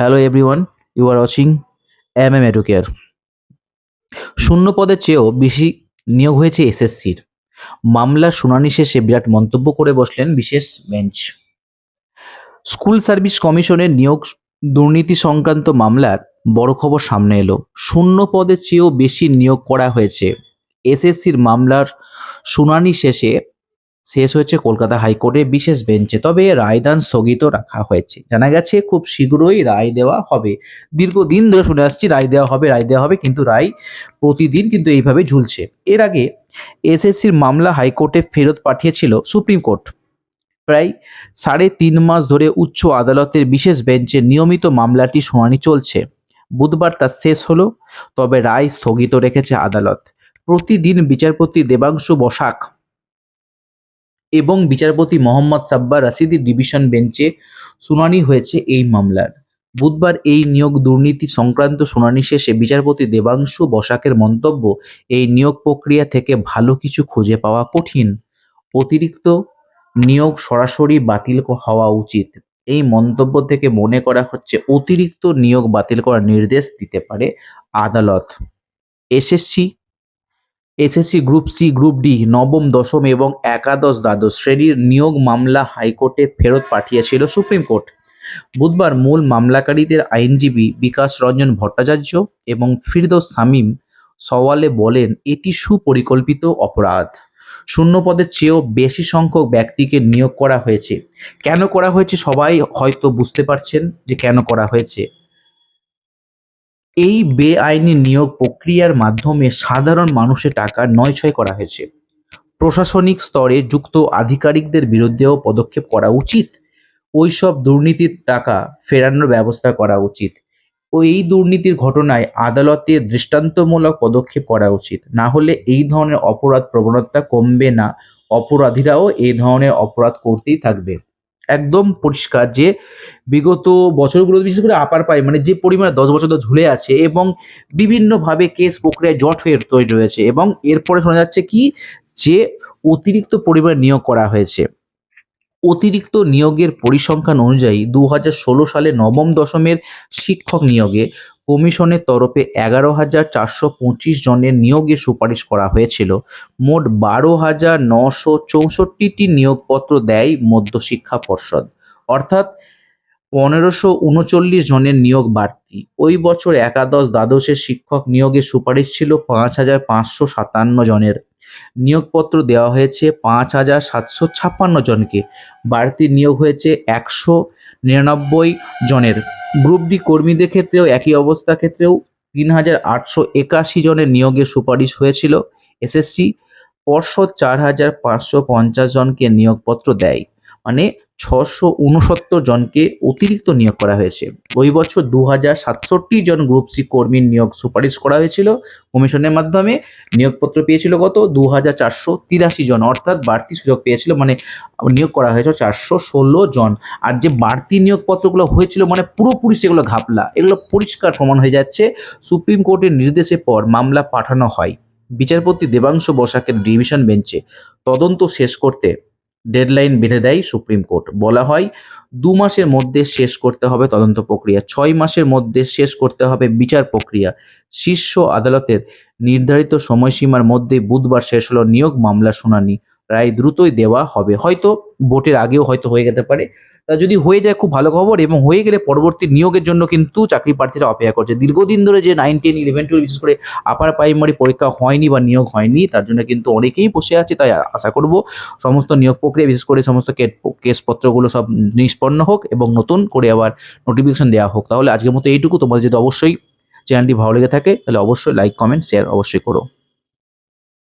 Hello everyone you are watching M M Educare শূন্য পদের চেয়েও বেশি নিয়োগ হয়েছে এসএসসির। মামলার শুনানি শেষে বিরাট মন্তব্য করে বসলেন বিশেষ বেঞ্চ। স্কুল সার্ভিস কমিশনের নিয়োগ দুর্নীতি সংক্রান্ত মামলার বড় খবর সামনে এলো। শূন্য পদের চেয়েও বেশি নিয়োগ করা হয়েছে। এসএসসির মামলার শুনানি শেষে শেষ হয়েছে কলকাতা হাইকোর্টের বিশেষ বেঞ্চে। তবে রায়দান স্থগিত রাখা হয়েছে। জানা গেছে, খুব শীঘ্রই রায় দেওয়া হবে। দীর্ঘদিন ধরে শুনে আসছি, রায় দেওয়া হবে, রায় দেওয়া হবে, কিন্তু রায় প্রতিদিন কিন্তু এইভাবে ঝুলছে। এর আগে এসএসসির মামলা হাইকোর্টে ফেরত পাঠিয়েছিল সুপ্রিম কোর্ট। প্রায় সাড়ে তিন মাস ধরে উচ্চ আদালতের বিশেষ বেঞ্চে নিয়মিত মামলাটি শুনানি চলছে। বুধবার তা শেষ হলো, তবে রায় স্থগিত রেখেছে আদালত। প্রতিদিন বিচারপতি দেবাংশু বসাক এবং বিচারপতি মোহাম্মদ সাব্বার রাশিদি ডিভিশন বেঞ্চে শুনানি হয়েছে এই মামলার। বুধবার এই নিয়োগ দুর্নীতি সংক্রান্ত শুনানি শেষে বিচারপতি দেবাংশু বসাকের মন্তব্য, এই নিয়োগ প্রক্রিয়া থেকে ভালো কিছু খুঁজে পাওয়া কঠিন। অতিরিক্ত নিয়োগ সরাসরি বাতিল হওয়া উচিত। এই মন্তব্য থেকে মনে করা হচ্ছে, অতিরিক্ত নিয়োগ বাতিল করার নির্দেশ দিতে পারে আদালত। SSC SSC group C, group D, নবম, দশম এবং একাদশ দ্বাদশ শ্রেণির নিয়োগ মামলা হাইকোর্টে ফেরত পাঠিয়েছিল সুপ্রিম কোর্ট। বুধবার মূল মামলাকারীদের আইনজীবী বিকাশ রঞ্জন ভট্টাচার্য এবং ফিরদৌস শামীম সওয়ালে বলেন, এটি সুপরিকল্পিত অপরাধ। শূন্য পদের চেয়েও বেশি সংখ্যক ব্যক্তিকে নিয়োগ করা হয়েছে। কেন করা হয়েছে সবাই হয়তো বুঝতে পারছেন যে কেন করা হয়েছে। এই বেআইনি নিয়োগ প্রক্রিয়ার মাধ্যমে সাধারণ মানুষের টাকা নয়ছয় করা হয়েছে। প্রশাসনিক স্তরে যুক্ত আধিকারিকদের বিরুদ্ধেও পদক্ষেপ করা উচিত। ওইসব দুর্নীতির টাকা ফেরানোর ব্যবস্থা করা উচিত। ও এই দুর্নীতির ঘটনায় আদালতে দৃষ্টান্তমূলক পদক্ষেপ করা উচিত। না হলে এই ধরনের অপরাধ প্রবণতা কমবে না। অপরাধীরাও এই ধরনের অপরাধ করতেই থাকবে। একদম পরিষ্কার যে বিগত বছরগুলো বিশেষ করে আপার পাই মানে যে পরিমাণ দশ বছর ঝুলে আছে এবং বিভিন্নভাবে কেস প্রক্রিয়া জট হয়ে তৈরি রয়েছে এবং এরপরে শোনা যাচ্ছে কি যে অতিরিক্ত পরিমাণ নিয়োগ করা হয়েছে। অতিরিক্ত নিয়োগের পরিসংখ্যান অনুযায়ী দু হাজার ষোলো সালে নবম দশমের শিক্ষক নিয়োগে কমিশনের তরফে এগারো হাজার চারশো পঁচিশ জনের নিয়োগের সুপারিশ করা হয়েছিল। মোট বারো হাজার নশো চৌষট্টিটি নিয়োগপত্র দেয় মধ্যশিক্ষা পর্ষদ। অর্থাৎ পনেরোশো উনচল্লিশ জনের নিয়োগ বাড়তি। ওই বছর একাদশ দ্বাদশের শিক্ষক নিয়োগের সুপারিশ ছিল পাঁচ হাজার পাঁচশো সাতান্ন জনের। নিয়োগপত্র দেওয়া হয়েছে পাঁচ হাজার সাতশো ছাপ্পান্ন জনকে। বাড়তি নিয়োগ হয়েছে একশো নিরানব্বই জনের। গ্রুপ ডি কর্মীদের ক্ষেত্রেও একই অবস্থা ক্ষেত্রেও তিন হাজার আটশো একাশি জনের নিয়োগের সুপারিশ হয়েছিল। এসএসসি পর্ষদ চার হাজার পাঁচশো পঞ্চাশ জনকে নিয়োগপত্র দেয়। মানে ছশো উনসত্তর জনকে অতিরিক্ত নিয়োগ করা হয়েছে। ওই বছর দু হাজার সাতষট্টি জন গ্রুপ সি কর্মীর নিয়োগ সুপারিশ করা হয়েছিল। কমিশনের মাধ্যমে নিয়োগপত্র পেয়েছিল কত? দু হাজার চারশো তিরাশি জন। অর্থাৎ বাড়তি সুযোগ পেয়েছিল মানে নিয়োগ করা হয়েছিল চারশো ষোলো জন। আর যে বাড়তি নিয়োগপত্রগুলো হয়েছিল মানে পুরোপুরি সেগুলো ঘাপলা। এগুলো পরিষ্কার প্রমাণ হয়ে যাচ্ছে। সুপ্রিম কোর্টের নির্দেশের পর মামলা পাঠানো হয়। বিচারপতি দেবাংশু বসাকের ডিভিশন বেঞ্চে। তদন্ত শেষ করতে ডেডলাইন বেঁধে দেয় সুপ্রিম কোর্ট। বলা হয়, দু মাসের মধ্যে শেষ করতে হবে তদন্ত প্রক্রিয়া, ছয় মাসের মধ্যে শেষ করতে হবে বিচার প্রক্রিয়া। শীর্ষ আদালতের নির্ধারিত সময়সীমার মধ্যে বুধবার শেষ হলো নিয়োগ মামলা শুনানি। রায় দ্রুতই দেওয়া হবে। হয়তো ভোটের আগেও হয়তো হয়ে যেতে পারে। যদি হয়ে যায় খুব ভালো খবর এবং হয়ে গেলে পরবর্তী নিয়োগের জন্য কিন্তু চাকরি প্রার্থীরা অপেক্ষা করছে। দীর্ঘদিন ধরে যে নাইন টেন ইলেভেন, টুয়েলভ বিশেষ করে আপার প্রাইমারি পরীক্ষা হয়নি বা নিয়োগ হয়নি, তার জন্য কিন্তু অনেকেই বসে আছে, তাই আশা করব সমস্ত নিয়োগ প্রক্রিয়া, বিশেষ করে সমস্ত কেসপত্রগুলো সব নিষ্পন্ন হোক এবং নতুন করে আবার নোটিফিকেশন দেওয়া হোক। তাহলে আজকের মতো এইটুকু। তোমাদের যদি অবশ্যই চ্যানেলটি ভালো লেগে থাকে, তাহলে অবশ্যই লাইক কমেন্ট শেয়ার অবশ্যই করো।